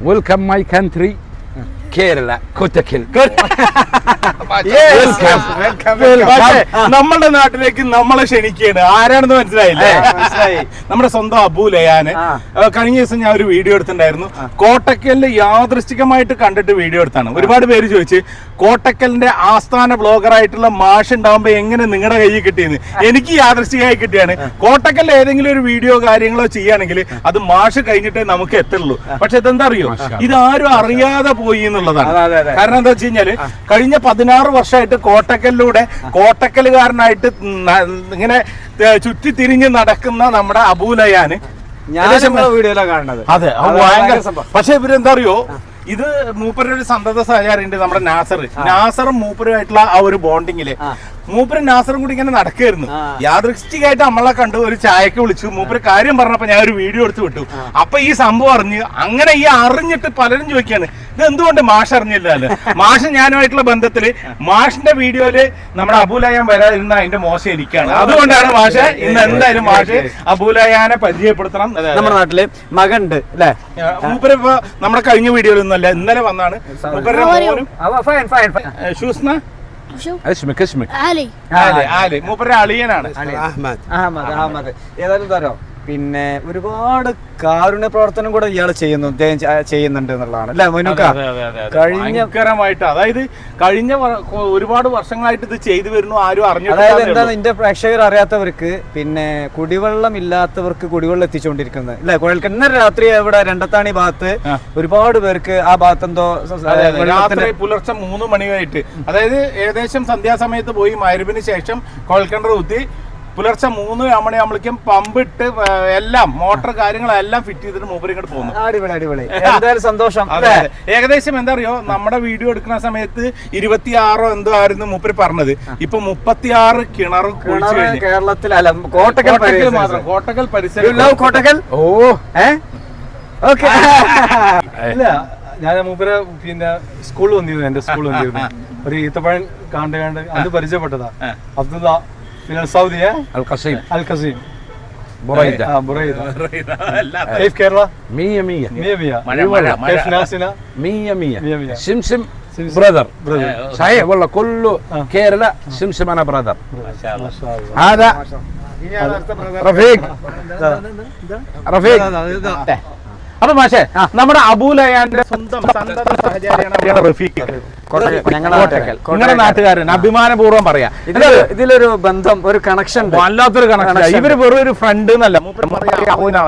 welcome my country. Kerala കൊറ്റക്കൽ പക്ഷേ നമ്മുടെ നാട്ടിലേക്ക് നമ്മളെ ക്ഷണിക്കുകയാണ്. ആരാണെന്ന് മനസ്സിലായില്ലേ? മനസ്സിലായി. നമ്മുടെ സ്വന്തം അബൂലയാന്. കഴിഞ്ഞ ദിവസം ഞാൻ ഒരു വീഡിയോ എടുത്തിട്ടുണ്ടായിരുന്നു. കോട്ടക്കലിൽ യാദൃശ്ചികമായിട്ട് കണ്ടിട്ട് വീഡിയോ എടുത്താണ്. ഒരുപാട് പേര് ചോദിച്ചു കോട്ടക്കലിന്റെ ആസ്ഥാന ബ്ലോഗർ ആയിട്ടുള്ള മാഷ് ഉണ്ടാവുമ്പോ എങ്ങനെ നിങ്ങളുടെ കയ്യിൽ കിട്ടിയെന്ന്? എനിക്ക് യാദൃശ്ചികമായി കിട്ടിയാണ്. കോട്ടക്കലിൽ ഏതെങ്കിലും ഒരു വീഡിയോ കാര്യങ്ങളോ ചെയ്യുകയാണെങ്കിൽ അത് മാഷ് കഴിഞ്ഞിട്ടേ നമുക്ക് എത്തുള്ളൂ. പക്ഷെ ഇതെന്താ അറിയോ? ഇതാരും ആരും അറിയാതെ പോയി എന്നുള്ളതാണ്. കാരണം എന്താ വെച്ച് കഴിഞ്ഞാൽ കഴിഞ്ഞ പതിനാറ് വർഷമായിട്ട് കോട്ടക്കലിലൂടെ കോട്ടക്കലുകാരനായിട്ട് ഇങ്ങനെ ചുറ്റി തിരിഞ്ഞ് നടക്കുന്ന നമ്മുടെ അബൂലയാന് വീഡിയോയിലാണ് കാണുന്നത്. അതെ ഭയങ്കര പക്ഷെ ഇവരെന്താ അറിയോ ഇത് മൂപ്പരുടെ ഒരു സന്തത സഹചാരിണ്ട് നമ്മുടെ നാസർ. നാസറും മൂപ്പരുമായിട്ടുള്ള ആ ഒരു ബോണ്ടിങ്ങിൽ. മൂപ്പരും നാസറും കൂടി ഇങ്ങനെ നടക്കായിരുന്നു. യാദൃശ്ചികമായിട്ട് നമ്മളെ കണ്ട് ഒരു ചായക്ക് വിളിച്ചു. മൂപ്പര് കാര്യം പറഞ്ഞപ്പോ ഞാൻ ഒരു വീഡിയോ എടുത്ത് വിട്ടു. അപ്പൊ ഈ സംഭവം അറിഞ്ഞ് അങ്ങനെ ഈ അറിഞ്ഞിട്ട് പലരും ചോദിക്കാണ് ഇത് എന്തുകൊണ്ട് മാഷ് അറിഞ്ഞില്ലല്ലോ മാഷ് ഞാനുമായിട്ടുള്ള ബന്ധത്തിൽ മാഷിന്റെ വീഡിയോയിൽ നമ്മുടെ അബൂലയാൻ വരാതിരുന്ന അതിന്റെ മോശം എനിക്കാണ്. അതുകൊണ്ടാണ് മാഷ് ഇന്ന് എന്തായാലും മാഷ് അബൂലയാനെ പരിചയപ്പെടുത്തണം. നമ്മുടെ നാട്ടിൽ മകണ്ട് അല്ലേ? മൂപ്പര് നമ്മുടെ കഴിഞ്ഞ വീഡിയോയിലൊന്നുമല്ല ഇന്നലെ വന്നാണ്. ഷൂസ്ന? اسمك اسمك علي علي علي مو برا علينا انا احمد احمد احمد اذا ترى പിന്നെ ഒരുപാട് കാരുണ്യ പ്രവർത്തനം കൂടെ ഇയാൾ ചെയ്യുന്നു ചെയ്യുന്നുണ്ട് എന്നുള്ളതാണ്. അല്ലെ മുനുക്ക അതെ. അതായത് കഴിഞ്ഞ ഒരുപാട് വർഷങ്ങളായിട്ട് ഇത് ചെയ്തു വരുന്നു ആരും അറിഞ്ഞു അതായത് എന്താണ് എന്റെ പ്രേക്ഷകർ അറിയാത്തവർക്ക് പിന്നെ കുടിവെള്ളം ഇല്ലാത്തവർക്ക് കുടിവെള്ളം എത്തിച്ചുകൊണ്ടിരിക്കുന്നത് അല്ലെ കുഴൽക്കിണർ രാത്രി ഇവിടെ രണ്ടത്താണി ഭാഗത്ത് ഒരുപാട് പേർക്ക് ആ ഭാഗത്ത് എന്തോ രാത്രി പുലർച്ചെ മൂന്ന് മണിയായിട്ട്. അതായത് ഏകദേശം സന്ധ്യാസമയത്ത് പോയി മരുവിന് ശേഷം കുഴൽക്കിണർ കുത്തി. പുലർച്ചെ മൂന്ന് മണിയാകുമ്പോഴേക്കും പമ്പ് ഇട്ട് എല്ലാം മോട്ടർ കാര്യങ്ങളെല്ലാം ഫിറ്റ് ചെയ്തിട്ട് മൂപ്പര് ഇങ്ങോട്ട് പോകുന്നു. അടിപൊളി അടിപൊളി. എന്തായാലും സന്തോഷം. അതെ ഏകദേശം എന്താ അറിയോ? നമ്മുടെ വീഡിയോ എടുക്കുന്ന സമയത്ത് ഇരുപത്തിയാറോ എന്തോ ആയിരുന്നു മൂപ്പര് പറഞ്ഞത്. ഇപ്പൊ മുപ്പത്തിയാറ് കിണർ കേരളത്തിലല്ല കേരളത്തിൽ അല്ല കോട്ടക്കൽ കോട്ടക്കൽ മാത്രം കോട്ടക്കൽ പരിസരം. കോട്ടക്കൽ? ഓ. ഏ? ഓക്കെ ഇല്ല ഞാൻ മൂപ്പര് പിന്നെ സ്കൂളിൽ വന്നിരുന്നു എന്റെ സ്കൂളിൽ വന്നിരുന്നു. ഒരു ഈത്തപ്പഴം കണ്ട് കണ്ട് അത് പരിചയപ്പെട്ടതാ. അബ്ദുള്ള من السعودية القصيم القصيم بريدة آه بريدة لا كيف كيرلا؟ 100 100 100 100 كيف ناسنا؟ 100 100 100 سمسم برادر صحيح والله كله كيرلا سمسم انا برذر ما شاء الله هذا رفيق رفيق അപ്പൊ മാഷേ നമ്മുടെ അബൂലയാന്റെ സ്വന്തം നിങ്ങളുടെ നാട്ടുകാരൻ. അഭിമാനപൂർവം പറയാ. ഇതിൽ ഇതിലൊരു ബന്ധം ഒരു കണക്ഷൻ വല്ലാത്തൊരു കണക്ഷൻ ഇവർ വെറും ഒരു ഫ്രണ്ട് എന്നല്ല.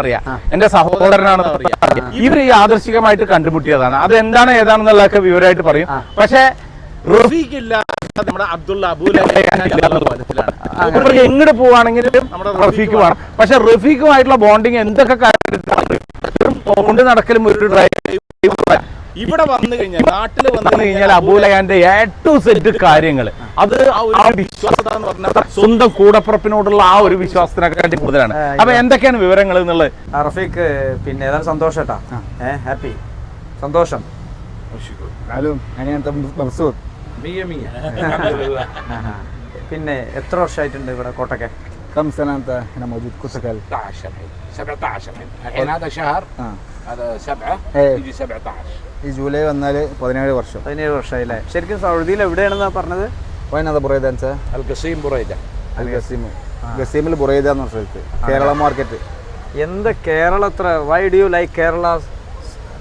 പറയാ. എന്റെ സഹോദരനാണെന്ന് പറയാ. ഇവർ ആദർശികമായിട്ട് കണ്ടുമുട്ടിയതാണ്. അത് എന്താണ് ഏതാണെന്നുള്ളതൊക്കെ വിവരമായിട്ട് പറയും. പക്ഷെ റഫീഖ് ഇല്ല നമ്മുടെ അബ്ദുള്ള അബൂല എങ്ങോട്ട് പോവാണെങ്കിലും നമ്മുടെ റഫീഖ് വേണം. പക്ഷെ റഫീഖുമായിട്ടുള്ള ബോണ്ടിങ് എന്തൊക്കെ കാര്യത്തിൽ കൊണ്ട് നടക്കലും ഒരു ഡ്രൈവർ ഇവിടെ വന്നു കഴിഞ്ഞാൽ നാട്ടിൽ വന്നു കഴിഞ്ഞാൽ അബൂലയാന്റെ എ ടു സെറ്റ് കാര്യങ്ങൾ അത് ആ വിശ്വാസത എന്ന് പറഞ്ഞാൽ സ്വന്തം കൂടപ്പുറപ്പിനോടുള്ള ആ ഒരു വിശ്വാസത്തിനെക്കാട്ടി കൂടുതലാണ്. അപ്പൊ എന്തൊക്കെയാണ് വിവരങ്ങൾ എന്നുള്ളത്? റഫീഖ് പിന്നെ ഏതായാലും സന്തോഷട്ടാ ഏഹ് ഹാപ്പി. സന്തോഷം. പിന്നെ എത്ര വർഷമായിട്ടുണ്ട് ഇവിടെ കോട്ടക്കെ كم سنه انت هنا موجود كوتكل 17 الحين 17 الحين الحين هذا شهر آه. هذا سبعة إيه. يجي 17 ഈ ജൂലൈ വന്നാൽ പതിനേഴ് വർഷം പതിനേഴ് വർഷമായില്ലേ ശരിക്കും സൗദിയിൽ എവിടെയാണെന്നാ പറഞ്ഞത് വയനാട് ബുറൈദ എന്ന് വെച്ചാൽ القصيم بريدة അൽ ഗസീം ഗസീമിൽ ബുറൈദ എന്ന് പറഞ്ഞ സ്ഥലത്ത് കേരള മാർക്കറ്റ് എന്ത് കേരള അത്ര why do you like Kerala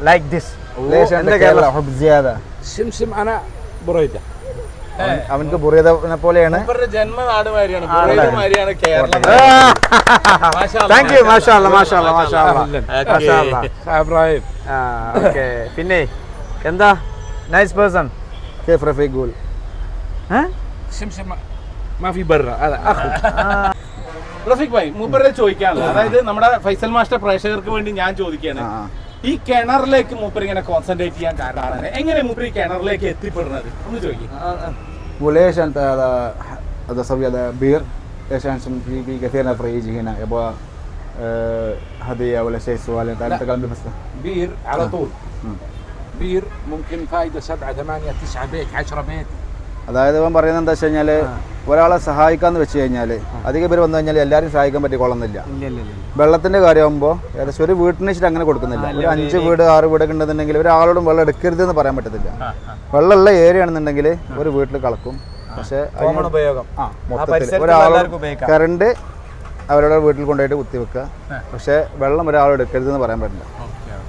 like this ليش انت എന്താ കേരള കേരള ഹുബ് സിയാദ سمسم انا بريدة അവനക്ക് ബുറൈദനെ പോലെയാണ് ഇവരുടെ ജന്മനാട് മാതിരിയാണ് ബുറൈദ മാതിരിയാണ് കേരളം താങ്ക് യു മാഷാല്ല മാഷാല്ല മാഷാല്ല മാഷാല്ല ابراهيم ഓക്കെ പിന്നെ എന്താ നൈസ് പേഴ്സൺ كيف رفيق قول سمسم ما في برا هذا اخو റഫീഖ് ഭായി മൂപ്പരെ ചോദിക്കാനുള്ളത് അതായത് നമ്മുടെ ഫൈസൽ മാസ്റ്റർ പ്രേക്ഷകർക്ക് വേണ്ടി ഞാൻ ചോദിക്കുകയാണ് ആ, ആ. ഈ കിണറിലേക്ക് മൂപ്പർ ഇങ്ങനെ കോൺസെൻട്രേറ്റ് ചെയ്യാൻ കാരണം എങ്ങനെ മൂപ്പർ ഈ കിണറിലേക്ക് എത്തിപ്പെടുന്നത് ഒന്ന് ചോദിക്കും قول ليش انت هذا هذا صبي هذا بير ليش عشان في في كثير نفر يجي هنا يبغى آه، هديه ولا شيء سؤال انت انت قلبي بس بير على طول مم. بير ممكن فايدة سبعة ثمانية تسعة بيت عشرة بيت അതായത് ഇവൻ പറയുന്നത് എന്താ വെച്ച് കഴിഞ്ഞാൽ ഒരാളെ സഹായിക്കാന്ന് വെച്ച് കഴിഞ്ഞാൽ അധികം പേര് വന്നു കഴിഞ്ഞാൽ എല്ലാവരും സഹായിക്കാൻ പറ്റിക്കൊള്ളുന്നില്ല വെള്ളത്തിന്റെ കാര്യമാകുമ്പോൾ ഏകദേശം ഒരു വീട്ടിന് വെച്ചിട്ട് അങ്ങനെ കൊടുക്കുന്നില്ല. ഒരു അഞ്ച് വീട് ആറ് വീടൊക്കെ ഉണ്ടെന്നുണ്ടെങ്കിൽ ഒരാളോടും വെള്ളം എടുക്കരുത് എന്ന് പറയാൻ പറ്റത്തില്ല. വെള്ളമുള്ള ഏരിയ ആണെന്നുണ്ടെങ്കിൽ ഒരു വീട്ടിൽ കളക്കും. പക്ഷേ ഉപയോഗം. ആ മൊത്തത്തിൽ ഒരാളും. കറണ്ട് അവരുടെ വീട്ടിൽ കൊണ്ടുപോയിട്ട് കുത്തി വെക്കുക പക്ഷേ വെള്ളം ഒരാളും എടുക്കരുത് എന്ന് പറയാൻ പറ്റില്ല.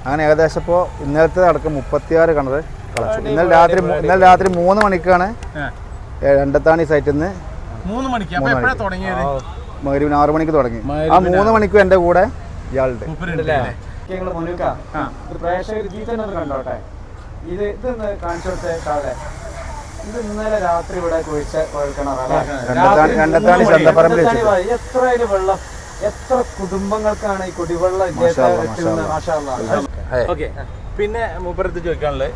അങ്ങനെ ഏകദേശം ഇപ്പോൾ ഇന്നലത്തെ അടക്കം മുപ്പത്തിയാറ് കിണർ കളച്ചു. ഇന്നലെ രാത്രി ഇന്നലെ രാത്രി മൂന്ന് മണിക്കാണ് രണ്ടത്താണി സൈറ്റിൽ നിന്ന് മൂന്ന് മണിക്ക്. മകരീവിന് ആറു മണിക്ക് തുടങ്ങി. ആ മൂന്ന് മണിക്കും എന്റെ കൂടെ ഇയാളുടെ പ്രേക്ഷകർ ജീ കണ്ടോട്ടെ. ഇത് ഇതൊന്ന് കാണിച്ചു കൊടുത്തേ ഷാവലെ ഇത് ഇന്നലെ രാത്രി ഇവിടെ കുഴിച്ച. എത്ര അതിന് വെള്ളം എത്ര കുടുംബങ്ങൾക്കാണ് ഈ കുടിവെള്ളം ഇദ്ദേഹത്തെ പിന്നെ മൂപ്പരത്ത് ചോദിക്കാനുള്ളത്.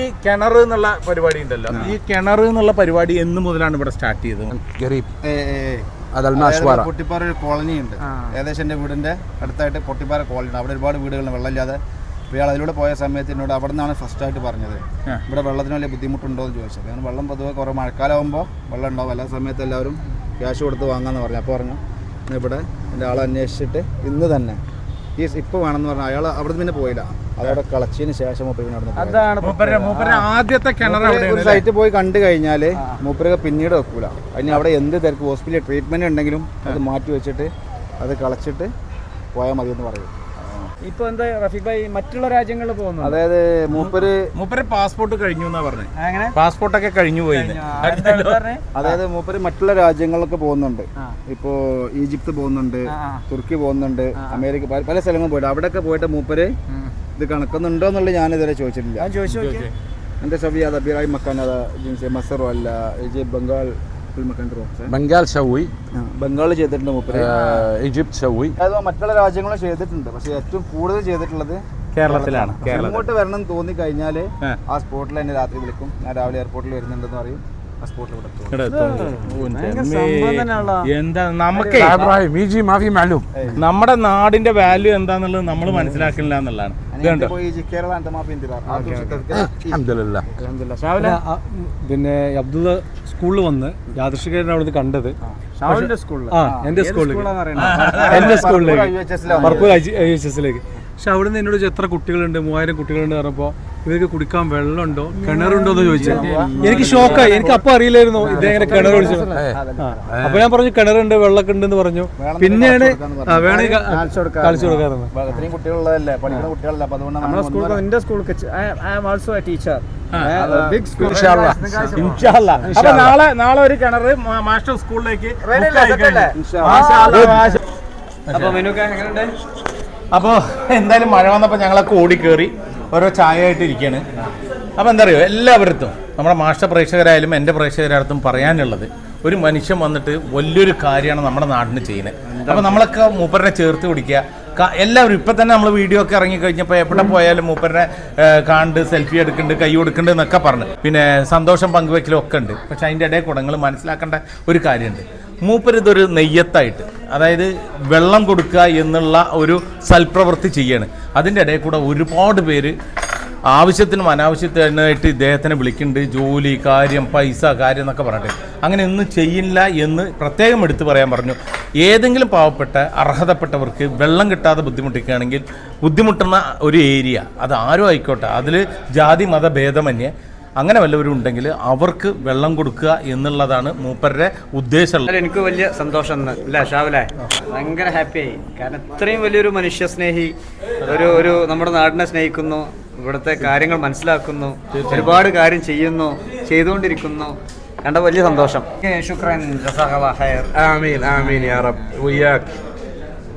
ഈ കിണർ എന്നുള്ള പരിപാടി ഉണ്ടല്ലോ. ഈ കിണർ എന്നുള്ള പരിപാടി എന്ന് മുതലാണ് ഇവിടെ സ്റ്റാർട്ട് ചെയ്തത്. ഗരീബ്. പൊട്ടിപ്പാറ ഒരു കോളനി ഉണ്ട്. ഏകദേശം എന്റെ വീടിന്റെ അടുത്തായിട്ട് പൊട്ടിപ്പാറ കോളനി അവിടെ ഒരുപാട് വീടുകളുണ്ട്. വെള്ളമില്ലാതെ ഇയാൾ അതിലൂടെ പോയ സമയത്ത് എന്നോട് അവിടെ നിന്നാണ് ഫസ്റ്റായിട്ട് പറഞ്ഞത്. ഇവിടെ വെള്ളത്തിന് വലിയ ബുദ്ധിമുട്ടുണ്ടോ എന്ന് ചോദിച്ചത് കാരണം വെള്ളം പൊതുവെ കുറേ മഴക്കാലമാകുമ്പോൾ വെള്ളം ഉണ്ടാവും. എല്ലാ സമയത്ത് എല്ലാവരും ക്യാഷ് കൊടുത്ത് വാങ്ങാമെന്ന് പറഞ്ഞു. അപ്പോൾ പറഞ്ഞു ഇവിടെ എന്റെ ആളെ അന്വേഷിച്ചിട്ട് ഇന്ന് തന്നെ. ഈ ഇപ്പോൾ വേണമെന്ന് പറഞ്ഞു. അയാൾ അവിടെ നിന്ന് പിന്നെ പോയില്ല. അതവിടെ കളച്ചതിന് ശേഷം മൂപ്പര് പോയത്. അതാണ് മൂപ്പര മൂപ്പര ആദ്യത്തെ കിണർ ഒരു സൈറ്റ് പോയി കണ്ടു കഴിഞ്ഞാൽ മൂപ്പരൊക്കെ പിന്നീട് വെക്കൂല. അതിന് അവിടെ എന്ത് തിരക്ക് ഹോസ്പിറ്റലിൽ ട്രീറ്റ്മെന്റ് ഉണ്ടെങ്കിലും അത് മാറ്റി വെച്ചിട്ട് അത് കളച്ചിട്ട് പോയാൽ മതി എന്ന് പറയും. ഇപ്പൊ എന്താ റഫീഖ് ഭായി മറ്റുള്ള രാജ്യങ്ങളിൽ പോകുന്നു? അതായത് മൂപ്പര് മൂപ്പര് പാസ്പോർട്ട് കഴിഞ്ഞു എന്നാ പറഞ്ഞത് അങ്ങനെ പാസ്പോർട്ടൊക്കെ കഴിഞ്ഞു പോയി അതായത് മൂപ്പര് മറ്റുള്ള രാജ്യങ്ങളിലൊക്കെ പോകുന്നുണ്ട്. ഇപ്പോ ഈജിപ്ത് പോകുന്നുണ്ട് തുർക്കി പോകുന്നുണ്ട് അമേരിക്ക പല- പല സ്ഥലങ്ങളും പോയിട്ട് അവിടെയൊക്കെ പോയിട്ട് മൂപ്പര് ഇത് കണക്കുന്നുണ്ടോ എന്നുള്ളത് ഞാനിതുവരെ ചോദിച്ചിട്ടില്ല. ഞാൻ ചോദിച്ചു നോക്കിയേ എന്റെ സബിയാദ ബിറായി മക്കാനത മസറോ അല്ല ബംഗാൾ ബംഗാൾ ഷവൂയി ബംഗാൾ ചെയ്തിട്ടുണ്ട് മൂപ്പര്. ഈജിപ്ത് ഷവൂയി അതായത് മറ്റുള്ള രാജ്യങ്ങളും ചെയ്തിട്ടുണ്ട്. പക്ഷേ ഏറ്റവും കൂടുതൽ ചെയ്തിട്ടുള്ളത് കേരളത്തിലാണ് ഇങ്ങോട്ട് വരണം തോന്നി കഴിഞ്ഞാൽ ആ. സ്പോട്ടിൽ എന്നെ രാത്രി വിളിക്കും. ഞാൻ രാവിലെ എയർപോർട്ടിൽ വരുന്നുണ്ടെന്ന് പറയും. എന്താ നമുക്ക് നമ്മുടെ നാടിന്റെ വാല്യൂ എന്താന്നുള്ളത് നമ്മൾ മനസ്സിലാക്കില്ല എന്നുള്ളതാണ് പിന്നെ അബ്ദുല്ല സ്കൂളിൽ വന്ന് യാദൃശികാരൻ അവിടുന്ന് കണ്ടത് ആ എന്റെ സ്കൂളിൽ എന്റെ സ്കൂളിലേക്ക് പറപ്പൂർ ഐ എച്ച് പക്ഷെ അവിടെ നിന്ന് എന്നോട് എത്ര കുട്ടികളുണ്ട്? മൂവായിരം കുട്ടികളുണ്ട് പറഞ്ഞപ്പോ ഇവർക്ക് കുടിക്കാൻ വെള്ളമുണ്ടോ? കിണറുണ്ടോ? എന്ന് ചോദിച്ചു. എനിക്ക് ഷോക്കായി. എനിക്ക് അപ്പൊ അറിയില്ലായിരുന്നു. ഇതെങ്ങനെ കിണർ വിളിച്ചു അപ്പൊ ഞാൻ പറഞ്ഞു കിണറുണ്ട് വെള്ളമൊക്കെ ഉണ്ടെന്ന് പറഞ്ഞു. പിന്നെയാണ് വേണമെങ്കിൽ കളിച്ചു കൊടുക്കാറുണ്ട് അപ്പൊ ഇത്രയും കുട്ടികളുള്ളതല്ലേ? പഠിക്കുന്ന കുട്ടികളല്ല? അപ്പൊ അതുകൊണ്ടാണ് നമ്മുടെ നമ്മൾ സ്കൂളിൽ എന്റെ സ്കൂളിൽ I am also a teacher big school ഇൻഷാല്ലാ. അപ്പൊ നാളെ നാളെ ഒരു കിണർ മാസ്റ്റർ സ്കൂളിലേക്ക്. അപ്പൊ മെനുക്ക് എങ്ങനെയുണ്ട്? അപ്പോൾ എന്തായാലും മഴ വന്നപ്പോൾ ഞങ്ങളൊക്കെ ഓടിക്കേറി ഓരോ ചായ ആയിട്ട് ഇരിക്കുകയാണ് അപ്പോൾ എന്താ പറയുക എല്ലാവരത്തും നമ്മുടെ മാസ്റ്റർ പ്രേക്ഷകരായാലും എന്റെ പ്രേക്ഷകരായിട്ടും പറയാനുള്ളത് ഒരു മനുഷ്യൻ വന്നിട്ട് വലിയൊരു കാര്യമാണ് നമ്മുടെ നാടിന് ചെയ്യുന്നത്. അപ്പോൾ നമ്മളൊക്കെ മൂപ്പരനെ ചേർത്ത് പിടിക്കുക. എല്ലാവരും ഇപ്പം തന്നെ നമ്മൾ വീഡിയോ ഒക്കെ ഇറങ്ങി കഴിഞ്ഞപ്പോൾ എവിടെ പോയാലും മൂപ്പരനെ കണ്ട് സെൽഫി എടുക്കുന്നുണ്ട് കൈ കൊടുക്കുന്നുണ്ട് എന്നൊക്കെ പറഞ്ഞു. പിന്നെ സന്തോഷം പങ്കുവെക്കലും ഒക്കെ ഉണ്ട്. പക്ഷെ അതിന്റെ ഇടയിൽ കൂടെ നിങ്ങൾ മനസ്സിലാക്കേണ്ട ഒരു കാര്യമുണ്ട്. മൂപ്പര് ഇതൊരു നെയ്യത്തായിട്ട് അതായത് വെള്ളം കൊടുക്കുക എന്നുള്ള ഒരു സൽപ്രവൃത്തി ചെയ്യാണ്. അതിന്റെ ഇടയിൽ കൂടെ ഒരുപാട് പേര് ആവശ്യത്തിനും അനാവശ്യത്തിനായിട്ട് ഇദ്ദേഹത്തിനെ വിളിക്കുന്നുണ്ട്. ജോലി കാര്യം പൈസ കാര്യം എന്നൊക്കെ പറഞ്ഞിട്ട്. അങ്ങനെ ഒന്നും ചെയ്യില്ല എന്ന് പ്രത്യേകം എടുത്തു പറയാൻ പറഞ്ഞു. ഏതെങ്കിലും പാവപ്പെട്ട അർഹതപ്പെട്ടവർക്ക് വെള്ളം കിട്ടാതെ ബുദ്ധിമുട്ടിക്കുകയാണെങ്കിൽ ബുദ്ധിമുട്ടുന്ന ഒരു ഏരിയ അത് ആരും ആയിക്കോട്ടെ. അതിൽ ജാതി മത ഭേദമന്യേ അങ്ങനെ വല്ലവരും ഉണ്ടെങ്കിൽ അവർക്ക് വെള്ളം കൊടുക്കുക എന്നുള്ളതാണ് മൂപ്പരുടെ ഉദ്ദേശം. എനിക്ക് വലിയ സന്തോഷം അല്ലേ ഷാവിലെ? ഭയങ്കര ഹാപ്പിയായി കാരണം ഇത്രയും വലിയൊരു മനുഷ്യസ്നേഹി ഒരു ഒരു നമ്മുടെ നാടിനെ സ്നേഹിക്കുന്നു ഇവിടുത്തെ കാര്യങ്ങൾ മനസ്സിലാക്കുന്നു ഒരുപാട് കാര്യം ചെയ്യുന്നു ചെയ്തുകൊണ്ടിരിക്കുന്നു. കണ്ട വലിയ സന്തോഷം. ശുക്രൻ ആമീൻ ആമീൻ യാ റബ്ബ്.